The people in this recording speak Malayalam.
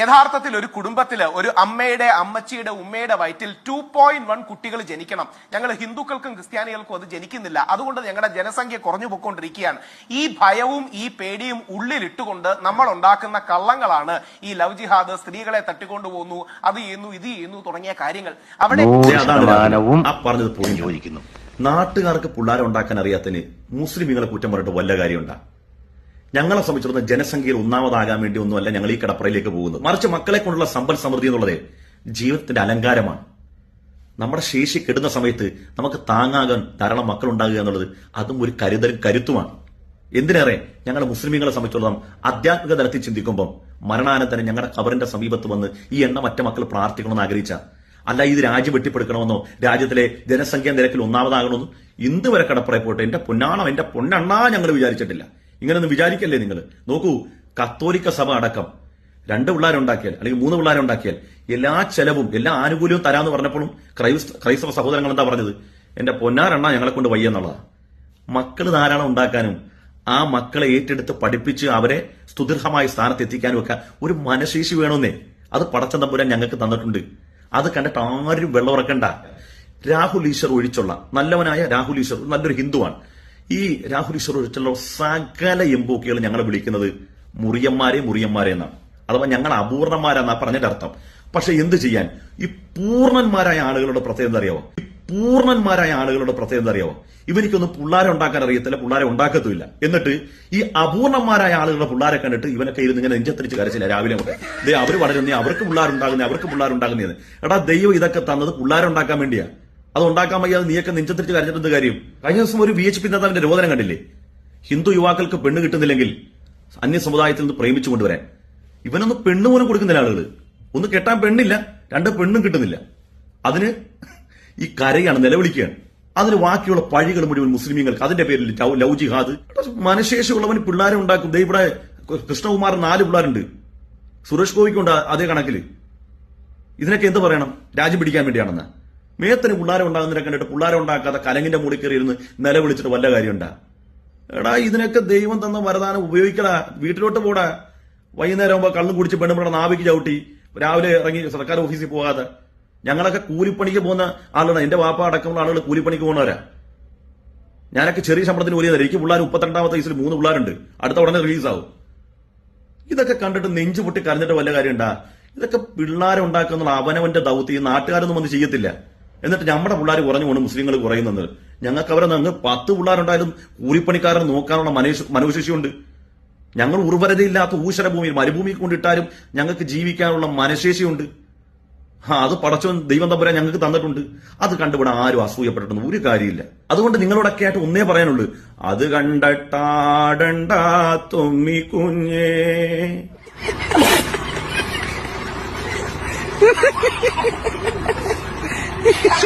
യഥാർത്ഥത്തിൽ ഒരു കുടുംബത്തിൽ ഒരു അമ്മയുടെ അമ്മച്ചിയുടെ ഉമ്മയുടെ വയറ്റിൽ ടു പോയിന്റ് വൺ കുട്ടികൾ ജനിക്കണം. ഞങ്ങൾ ഹിന്ദുക്കൾക്കും ക്രിസ്ത്യാനികൾക്കും അത് ജനിക്കുന്നില്ല. അതുകൊണ്ട് ഞങ്ങളുടെ ജനസംഖ്യ കുറഞ്ഞു പോയിക്കൊണ്ടിരിക്കുകയാണ്. ഈ ഭയവും ഈ പേടിയും ഉള്ളിലിട്ടുകൊണ്ട് നമ്മൾ ഉണ്ടാക്കുന്ന കള്ളങ്ങളാണ് ഈ ലവ് ജിഹാദ് സ്ത്രീകളെ തട്ടിക്കൊണ്ടു പോകുന്നു അത് ചെയ്യുന്നു ഇത് ചെയ്യുന്നു തുടങ്ങിയ കാര്യങ്ങൾ. അവിടെ പറഞ്ഞത് പോലും യോജിക്കുന്നു നാട്ടുകാർക്ക് പിള്ളേരെ ഉണ്ടാക്കാൻ അറിയാത്തതിന് മുസ്ലിമീങ്ങളെ കുറ്റം പറഞ്ഞിട്ട് വല്ല കാര്യമുണ്ടാ? ഞങ്ങളെ സംബന്ധിച്ചിടത്തോളം ജനസംഖ്യയിൽ ഒന്നാമതാകാൻ വേണ്ടി ഒന്നുമല്ല ഞങ്ങൾ ഈ കടപ്പുറയിലേക്ക് പോകുന്നത്. മറിച്ച് മക്കളെ കൊണ്ടുള്ള സമ്പൽ സമൃദ്ധി എന്നുള്ളത് ജീവിതത്തിന്റെ അലങ്കാരമാണ്. നമ്മുടെ ശേഷി കെടുന്ന സമയത്ത് നമുക്ക് താങ്ങാകാൻ ധാരാളം മക്കൾ ഉണ്ടാകുക എന്നുള്ളത് അതും ഒരു കരുതലും കരുത്തുമാണ്. എന്തിനേറെ? ഞങ്ങൾ മുസ്ലിമീങ്ങളെ സംബന്ധിച്ചിടത്തോളം ആധ്യാത്മിക തലത്തിൽ ചിന്തിക്കുമ്പോൾ മരണാനന്തരം ഞങ്ങളുടെ കബറിന്റെ സമീപത്ത് വന്ന് ഈ എണ്ണമറ്റ മക്കൾ പ്രാർത്ഥിക്കണമെന്ന് ആഗ്രഹിച്ച അല്ല ഇത് രാജ്യം വെട്ടിപ്പെടുക്കണമെന്നോ രാജ്യത്തിലെ ജനസംഖ്യാ നിരക്കിൽ ഒന്നാമതാകണമെന്നോ ഇന്ന് വരെ കടപ്പുറയിൽ പോയിട്ട് എന്റെ പൊന്നാണം എന്റെ പൊന്നണ്ണാ ഞങ്ങൾ വിചാരിച്ചിട്ടില്ല. ഇങ്ങനൊന്നും വിചാരിക്കല്ലേ നിങ്ങൾ നോക്കൂ കത്തോലിക്ക സഭ അടക്കം. രണ്ട് പിള്ളേരുണ്ടാക്കിയാൽ അല്ലെങ്കിൽ മൂന്ന് പിള്ളേരുണ്ടാക്കിയാൽ എല്ലാ ചെലവും എല്ലാ ആനുകൂല്യവും തരാമെന്ന് പറഞ്ഞപ്പോഴും ക്രൈസ്ത ക്രൈസ്തവ സഹോദരങ്ങൾ എന്താ പറഞ്ഞത്? എന്റെ പൊന്നാരെണ്ണ ഞങ്ങളെ കൊണ്ട് വയ്യ എന്നുള്ളതാ. മക്കൾ ധാരാളം ഉണ്ടാക്കാനും ആ മക്കളെ ഏറ്റെടുത്ത് പഠിപ്പിച്ച് അവരെ സ്തുതിർഹമായ സ്ഥാനത്ത് എത്തിക്കാനും ഒക്കെ ഒരു മനശേഷി വേണമെന്നേ അത് പടച്ചതമ്പുരാൻ ഞങ്ങൾക്ക് തന്നിട്ടുണ്ട്. അത് കണ്ടിട്ട് ആരും വെള്ളമുറക്കണ്ട രാഹുൽ ഈശ്വർ ഒഴിച്ചുള്ള നല്ലവനായ രാഹുൽ ഈശ്വർ നല്ലൊരു ഹിന്ദുവാണ്. ഈ രാഹുൽ ഈശ്വർ ഒഴിച്ചുള്ള സകല എംബോക്കികൾ ഞങ്ങൾ വിളിക്കുന്നത് മുറിയന്മാരെ മുറിയന്മാരെ എന്നാണ്. അഥവാ ഞങ്ങൾ അപൂർണന്മാരെന്നാ പറഞ്ഞിട്ട് അർത്ഥം. പക്ഷെ എന്ത് ചെയ്യാൻ? ഈ പൂർണന്മാരായ ആളുകളുടെ പ്രത്യേകത അറിയാവോ? ഈ പൂർണന്മാരായ ആളുകളുടെ പ്രത്യേകത അറിയാവോ? ഇവനിക്കൊന്നും പിള്ളാരെ ഉണ്ടാക്കാൻ അറിയത്തില്ല പിള്ളാരെ ഉണ്ടാക്കത്തുമില്ല. എന്നിട്ട് ഈ അപൂർണന്മാരായ ആളുകളുടെ പിള്ളാരെ കണ്ടിട്ട് ഇവനൊക്കെ ഇരുന്ന് ഇങ്ങനെ നെഞ്ചത്തിരിച്ച് കരച്ചില്ല രാവിലെ മുതൽ. ദേ അവർ വളരുന്നേ അവർക്ക് പിള്ളേരുണ്ടാകുന്നേ അവർക്ക് പിള്ളേരുണ്ടാകുന്നേ എടാ ദൈവം ഇതൊക്കെ തന്നത് പിള്ളേരുണ്ടാക്കാൻ വേണ്ടിയാ. അത് ഉണ്ടാക്കാൻ വയ്യാതെ നീയൊക്കെ നെഞ്ചത്തിരിച്ച് കരഞ്ഞിട്ടുണ്ട് കാര്യം? കഴിഞ്ഞ ദിവസം ഒരു വി എച്ച് പി നേതാവിന്റെ രോദനം കണ്ടില്ലേ? ഹിന്ദു യുവാക്കൾക്ക് പെണ്ണ് കിട്ടുന്നില്ലെങ്കിൽ അന്യ സമുദായത്തിൽ നിന്ന് പ്രേമിച്ചു കൊണ്ടുവരാൻ. ഇവനൊന്ന് പെണ്ണ് പോലും കൊടുക്കുന്നില്ല ആളുകൾ ഒന്ന് കെട്ടാൻ പെണ്ണില്ല രണ്ട് പെണ്ണും കിട്ടുന്നില്ല. അതിന് ഈ കരയാണ് നിലവിളിക്കുകയാണ്. അതിന് ബാക്കിയുള്ള പഴികൾ മുഴുവൻ മുസ്ലിമീങ്ങൾക്ക്. അതിന്റെ പേരിൽ ലവ് ജിഹാദ്. മനശേഷിയുള്ളവന് പിള്ളേരെ ഉണ്ടാക്കും. ദേ ഇവിടെ കൃഷ്ണകുമാർ നാല് പിള്ളേരുണ്ട്. സുരേഷ് ഗോപിക്കുണ്ട് അതേ കണക്കിൽ ഇതിനൊക്കെ എന്ത് പറയണം? രാജ്യം പിടിക്കാൻ വേണ്ടിയാണെന്ന്. മേത്തിന് പിള്ളാരെ ഉണ്ടാകുന്നതിനെ കണ്ടിട്ട് പിള്ളാരെ ഉണ്ടാക്കാതെ കലങ്ങിന്റെ മൂടി കയറി ഇരുന്ന് നിലവിളിച്ചിട്ട് വല്ല കാര്യമുണ്ടാ? എടാ ഇതിനൊക്കെ ദൈവം തന്ന വരദാനം ഉപയോഗിക്കടാ. വീട്ടിലോട്ട് പോടാ. വൈകുന്നേരം ആകുമ്പോൾ കള്ളും കുടിച്ച് പെണ്ണുമ്പിടെ നാവിക്ക് ചവിട്ടി രാവിലെ ഇറങ്ങി സർക്കാർ ഓഫീസിൽ പോകാതെ. ഞങ്ങളൊക്കെ കൂലിപ്പണിക്ക് പോകുന്ന ആളാണ് എന്റെ വാപ്പ അടക്കമുള്ള ആളുകൾ കൂലിപ്പണിക്ക് പോകുന്നവരാ. ഞാനൊക്കെ ചെറിയ ശമ്പളത്തിന് ഒരു എനിക്ക് പിള്ളേർ മുപ്പത്തിരണ്ടാമത്തെ വയസ്സിൽ മൂന്ന് പിള്ളേരുണ്ട്. അടുത്ത ഉടനെ റിലീസാവും. ഇതൊക്കെ കണ്ടിട്ട് നെഞ്ചു പൊട്ടി കരഞ്ഞിട്ട് വല്ല കാര്യമുണ്ടാ? ഇതൊക്കെ പിള്ളേരെ ഉണ്ടാക്കുന്ന അവനവന്റെ ദൗത്യം നാട്ടുകാരൊന്നും വന്ന് ചെയ്യത്തില്ല. എന്നിട്ട് നമ്മുടെ പിള്ളേർ കുറഞ്ഞു കൊണ്ട് മുസ്ലിങ്ങൾ കുറയുന്നത് ഞങ്ങൾക്ക് അവരെ ഞങ്ങൾ പത്ത് പിള്ളേരുണ്ടായാലും കൂലിപ്പണിക്കാരനെ നോക്കാനുള്ള മനോശ- മനോശേഷിയുണ്ട്. ഞങ്ങൾ ഉർവരതയില്ലാത്ത ഊശ്വര ഭൂമിയിൽ മരുഭൂമിയിൽ കൊണ്ടിട്ടാലും ഞങ്ങൾക്ക് ജീവിക്കാനുള്ള മനശേഷിയുണ്ട്. ആ അത് പടച്ചവൻ ദൈവം തമ്പുരാൻ ഞങ്ങൾക്ക് തന്നിട്ടുണ്ട്. അത് കണ്ടുപിടാൻ ആരും അസൂയപ്പെട്ടിട്ടൊന്നും ഒരു കാര്യമില്ല. അതുകൊണ്ട് നിങ്ങളോടൊക്കെ ആയിട്ട് ഒന്നേ പറയാനുള്ളൂ. അത് കണ്ടിട്ടാടണ്ട കുഞ്ഞേ. Yeah.